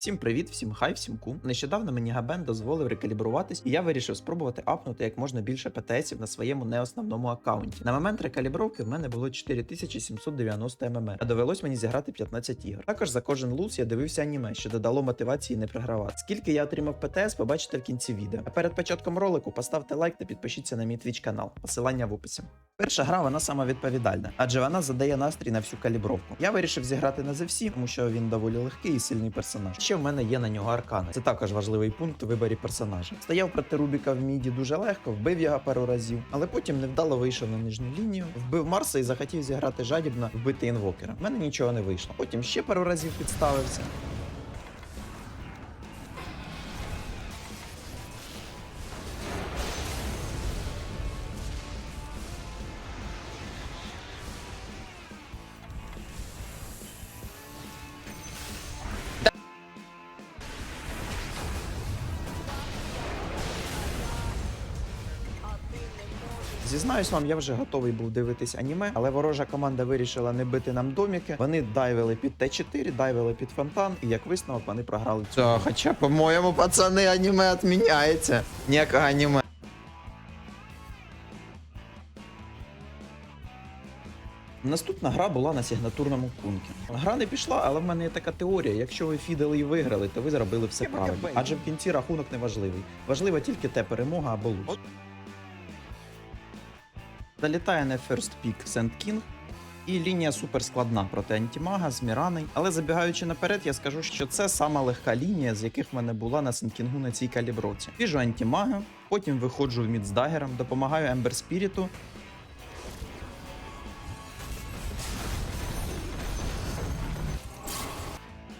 Всім привіт, всім хай, всім ку. Нещодавно мені Габен дозволив рекалібруватись, і я вирішив спробувати апнути як можна більше ПТСів на своєму неосновному аккаунті. На момент рекалібровки в мене було 4790 ММР, а довелось мені зіграти 15 ігор. Також за кожен луз я дивився аніме, що додало мотивації не програвати. Скільки я отримав ПТС, побачите в кінці відео. А перед початком ролику поставте лайк та підпишіться на мій твіч канал. Посилання в описі. Перша гра вона сама відповідальна, адже вона задає настрій на всю калібровку. Я вирішив зіграти на ZFC, тому що він доволі легкий і сильний персонаж. Ще в мене є на нього аркани. Це також важливий пункт у виборі персонажа. Стояв проти Рубіка в міді дуже легко, вбив його пару разів, але потім невдало вийшов на нижню лінію, вбив Марса і захотів зіграти жадібно вбити інвокера. В мене нічого не вийшло. Потім ще пару разів підставився. Зізнаюсь вам, я вже готовий був дивитись аніме, але ворожа команда вирішила не бити нам доміки. Вони дайвили під Т4, дайвили під фонтан, і як висновок вони програли цю. Та, хоча, по-моєму, пацани, аніме відміняється. Ніякого аніме. Наступна гра була на сигнатурному кункі. Гра не пішла, але в мене є така теорія: якщо ви фідели і виграли, то ви зробили все правильно. Адже в кінці рахунок не важливий. Важлива тільки те перемога або луз. Залітає на First Pick Sand King. І лінія супер складна проти антимага з Мірани. Але забігаючи наперед, я скажу, що це сама легка лінія, з яких в мене була на Сенкінгу на цій каліброці. Біжу антимага, потім виходжу в мід з дагером, допомагаю Ембер Спіріту,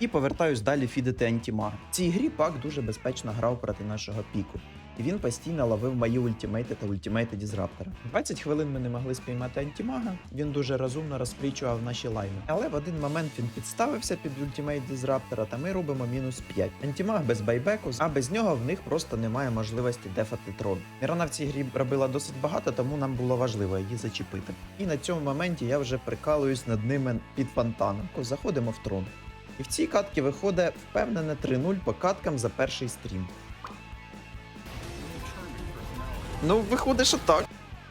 і повертаюсь далі фідити антімага. В цій грі пак дуже безпечно грав проти нашого піку. І він постійно ловив мої ультимейти та ультимейти дізраптора. 20 хвилин ми не могли спіймати антімага. Він дуже розумно розпрічував наші лайни. Але в один момент він підставився під ультимейт дізраптора, та ми робимо мінус 5. Антімаг без байбеку, а без нього в них просто немає можливості дефати трон. Мірана в цій грі робила досить багато, тому нам було важливо її зачепити. І на цьому моменті я вже прикалуюсь над ними під фонтаном. Заходимо в трон. І в цій катці виходить впевнене 3-0 по каткам за перший стрім. Ну, виходить, що так.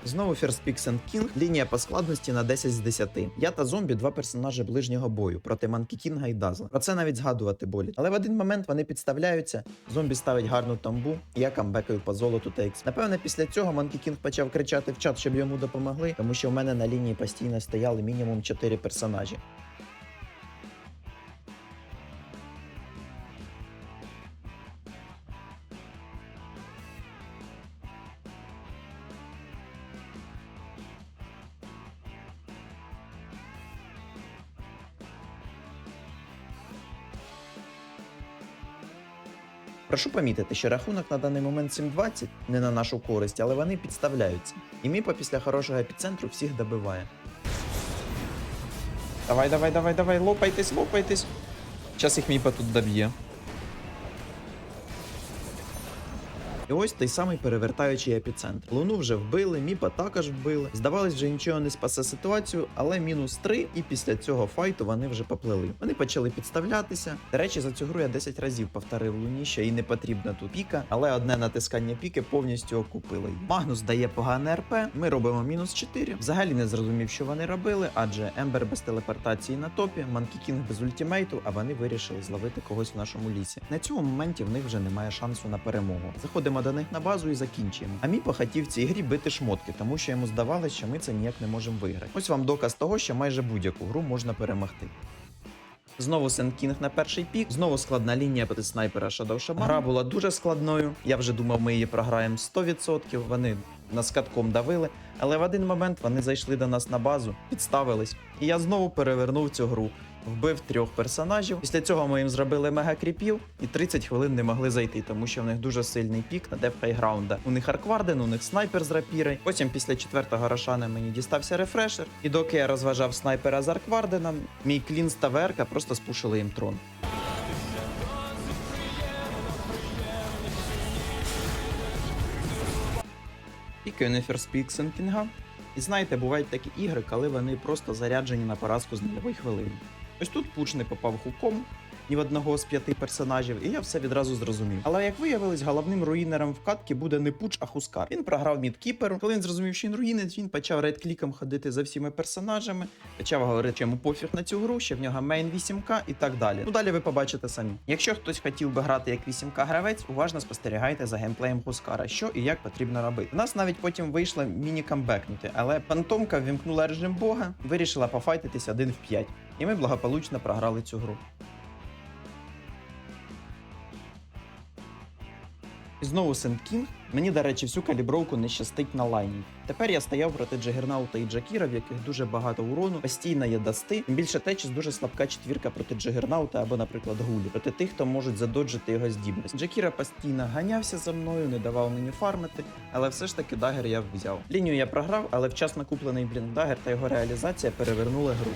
Знову First Pix and King, лінія по складності на 10 з 10. Я та зомбі два персонажі ближнього бою проти Манкі Кінга і Дазла. Про це навіть згадувати болить. Але в один момент вони підставляються, зомбі ставить гарну тамбу, і я камбекаю по золоту та ікс. Напевне, після цього Манкі Кінг почав кричати в чат, щоб йому допомогли, тому що в мене на лінії постійно стояли мінімум 4 персонажі. Прошу помітити, що рахунок на даний момент 7-20 не на нашу користь, але вони підставляються. І Міпа після хорошого епіцентру всіх добиває. Давай, давай, давай, давай, лопайтесь, лопайтесь. Зараз їх міпа тут доб'є. І ось той самий перевертаючий епіцентр. Луну вже вбили, Міпа також вбили. Здавалось, вже нічого не спасе ситуацію, але мінус 3, і після цього файту вони вже поплили. Вони почали підставлятися. До речі, за цю гру я 10 разів повторив Луні, що їй не потрібна тут піка, але одне натискання піки повністю окупило її. Магнус дає погане РП, ми робимо мінус 4. Взагалі не зрозумів, що вони робили, адже Ембер без телепортації на топі, Манкі Кінг без ультимейту, а вони вирішили зловити когось в нашому лісі. На цьому моменті в них вже немає шансу на перемогу. Заходимо до них на базу і закінчуємо. А Міпа хотів в цій грі бити шмотки, тому що йому здавалося, що ми це ніяк не можемо виграти. Ось вам доказ того, що майже будь-яку гру можна перемогти. Знову Сенкінг на перший пік, знову складна лінія проти снайпера Shadow Shaman. Гра була дуже складною. Я вже думав, ми її програємо 100%. Вони нас катком давили, але в один момент вони зайшли до нас на базу, підставились, і я знову перевернув цю гру. Вбив трьох персонажів. Після цього ми їм зробили мега кріпів і 30 хвилин не могли зайти, тому що в них дуже сильний пік на деф хайграунда. У них аркварден, у них снайпер з рапіри. Потім після четвертого рошана мені дістався рефрешер. І доки я розважав снайпера з аркварденом, мій клін та верка просто спушили їм трон. Пікаю на ферспік Сенкінга. І знаєте, бувають такі ігри, коли вони просто заряджені на поразку з нульової хвилини. Ось тут пуч не попав хуком, ні в одного з п'яти персонажів, і я все відразу зрозумів. Але як виявилось, головним руїнером в катки буде не пуч, а хускар. Він програв мідкіперу. Коли він зрозумів, що він руїнець, він почав рейд-кліком ходити за всіми персонажами, почав говорити, що йому пофіг на цю гру, що в нього мейн 8К і так далі. Ну далі ви побачите самі. Якщо хтось хотів би грати як 8К гравець, уважно спостерігайте за геймплеєм Хускара, що і як потрібно робити. У нас навіть потім вийшло міні-камбекнути, але фантомка вімкнула режим бога, вирішила пофайтитись один в 5. І ми благополучно програли цю гру. І знову Сент Кінг. Мені, до речі, всю калібровку не щастить на лайні. Тепер я стояв проти Джагернаута і Джакіра, в яких дуже багато урону, постійно є дасти. Тим більше течіс дуже слабка четвірка проти Джагернаута або, наприклад, гулі, проти тих, хто можуть задоджити його здібність. Джакіра постійно ганявся за мною, не давав мені фармити, але все ж таки дагер я взяв. Лінію я програв, але вчасно куплений блін дагер та його реалізація перевернули гру.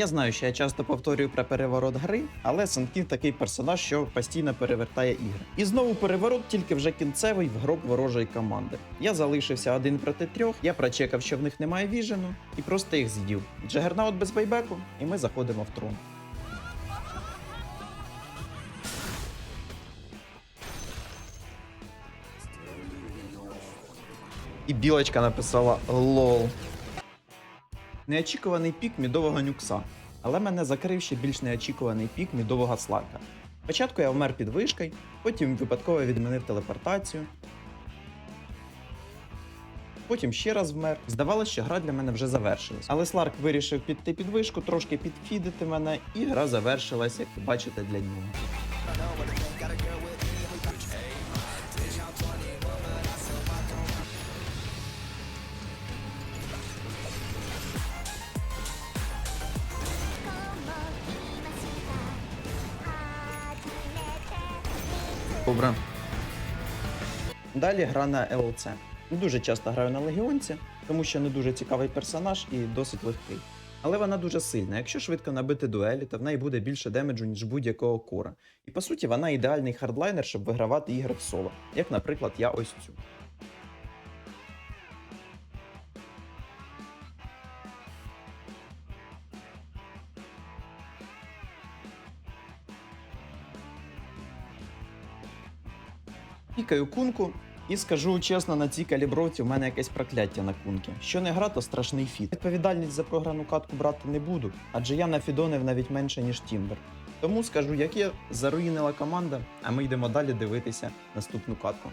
Я знаю, що я часто повторюю про переворот гри, але Санкін такий персонаж, що постійно перевертає ігри. І знову переворот, тільки вже кінцевий в гроб ворожої команди. Я залишився один проти трьох, я прочекав, що в них немає віжену, і просто їх з'їв. Джагернаут без байбеку, і ми заходимо в трон. І білочка написала лол. Неочікуваний пік мідового нюкса, але мене закрив ще більш неочікуваний пік мідового слака. Спочатку я вмер під вишкою, потім випадково відмінив телепортацію. Потім ще раз вмер. Здавалося, що гра для мене вже завершилась. Але Сларк вирішив піти під вишку, трошки підфідити мене, і гра завершилась, як бачите, для нього. Добре. Далі гра на ЛЦ. Дуже часто граю на Легіонці, тому що не дуже цікавий персонаж і досить легкий. Але вона дуже сильна. Якщо швидко набити дуелі, то в неї буде більше демеджу, ніж будь-якого кора. І по суті, вона ідеальний хардлайнер, щоб вигравати ігри в соло, як, наприклад, я ось цю. Пікаю кунку і скажу чесно, на цій калібровці в мене якесь прокляття на кунки. Що не гра, то страшний фіт. Відповідальність за програну катку брати не буду, адже я нафідонив навіть менше, ніж Тімбер. Тому скажу, як є, заруїнила команда, а ми йдемо далі дивитися наступну катку.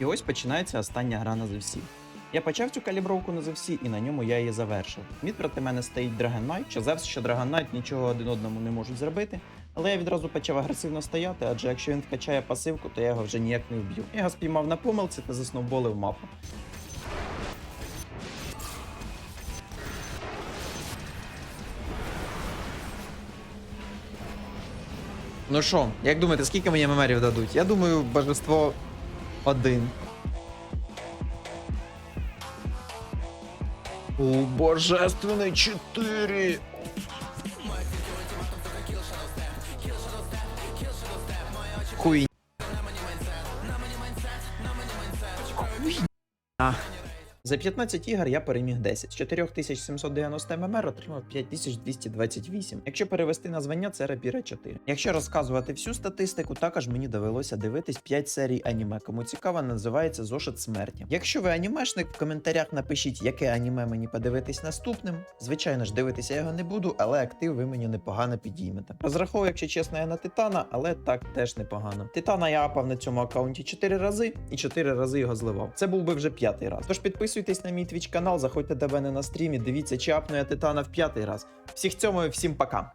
І ось починається остання гра на ZFC. Я почав цю калібровку на ZFC і на ньому я її завершив. Мід проти мене стоїть Dragon Knight. Казав, що Knight нічого один одному не можуть зробити, але я відразу почав агресивно стояти, адже якщо він вкачає пасивку, то я його вже ніяк не вб'ю. Я його спіймав на помилці та засновболив мапу. Ну що, як думаєте, скільки мені мемерів дадуть? Я думаю, божество один. О, божественный 4! За 15 ігор я переміг 10. З 4790 ММР отримав 5228. Якщо перевести на звання, це рапіра 4. Якщо розказувати всю статистику, також мені довелося дивитись 5 серій аніме. Кому цікаво, називається Зошит смерті. Якщо ви анімешник, в коментарях напишіть, яке аніме мені подивитись наступним. Звичайно ж, дивитися його не буду, але актив ви мені непогано підіймете. Розраховую, якщо чесно, я на Титана, але так теж непогано. Титана я апав на цьому аккаунті 4 рази і 4 рази його зливав. Це був би вже п'ятий раз. Тож підписуйтесь на мій твіч канал, заходьте до мене на стрімі, дивіться, чи апну я Титана в п'ятий раз. Всіх цьому, всім пока.